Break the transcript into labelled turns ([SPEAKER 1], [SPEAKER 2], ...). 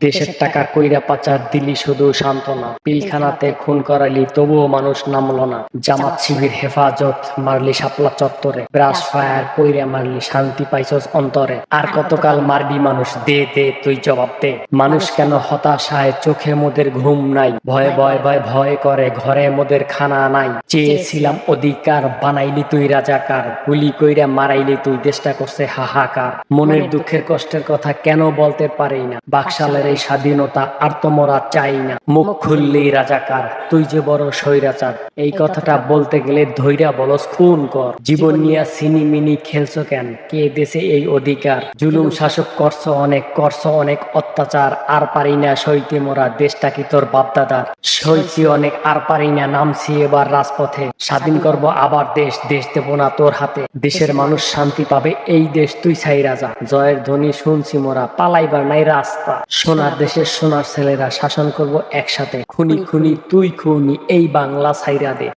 [SPEAKER 1] দেশের টাকা কইরা পাচার দিলি শুধু সান্ত্বনা। পিলখানাতে খুন করালি, তবুও মানুষ নামলো না। জামাত শিবির হেফাজত মারলি শাপলা চত্বরে, ব্রাশ ফায়ার কইরা মারলি শান্তি পাইছস অন্তরে। আর কতকাল মারবি মানুষ? দে দে, তুই জবাব দে। মানুষ কেন হতাশায় চোখে মোদের ঘুম নাই? ভয় ভয় ভয় ভয় করে ঘরে মোদের খানা নাই। চেয়েছিলাম অধিকার, বানাইলি তুই রাজাকার। গুলি কইরা মারাইলি তুই, দেশটা করছে হাহাকার। মনের দুঃখের কষ্টের কথা কেন বলতে পারি না? বাকশালের এই স্বাধীনতা আর তোমরা চাই না। মুখ খুললি রাজাকার, তুই যে বড় স্বৈরাচার। এই কথাটা বলতে গেলে ধৈর্য বলস, খুন কর। জীবন নিয়ে সিনি মিনি খেলছো কেন? কে দেশে এই অধিকার? জুলুম শাসক করছ অনেক করছ অনেক অত্যাচার। আর পারি না সইতে মোরা, দেশটা কি তোর বাপদাদার? সইছি অনেক, আর পারি না নামছি এবার রাজপথে। স্বাধীন করব আবার দেশ দেশ দেব না তোর হাতে। দেশের মানুষ শান্তি পাবে, এই দেশ তুই ছাই রাজা জয়ের ধ্বনি শুনছি মোরা পালাইবার নাই রাস্তা। সোনার দেশের সোনার ছেলেরা শাসন করব একসাথে। খুনি খুনি, তুই খুনি, এই বাংলা ছাইরা দে।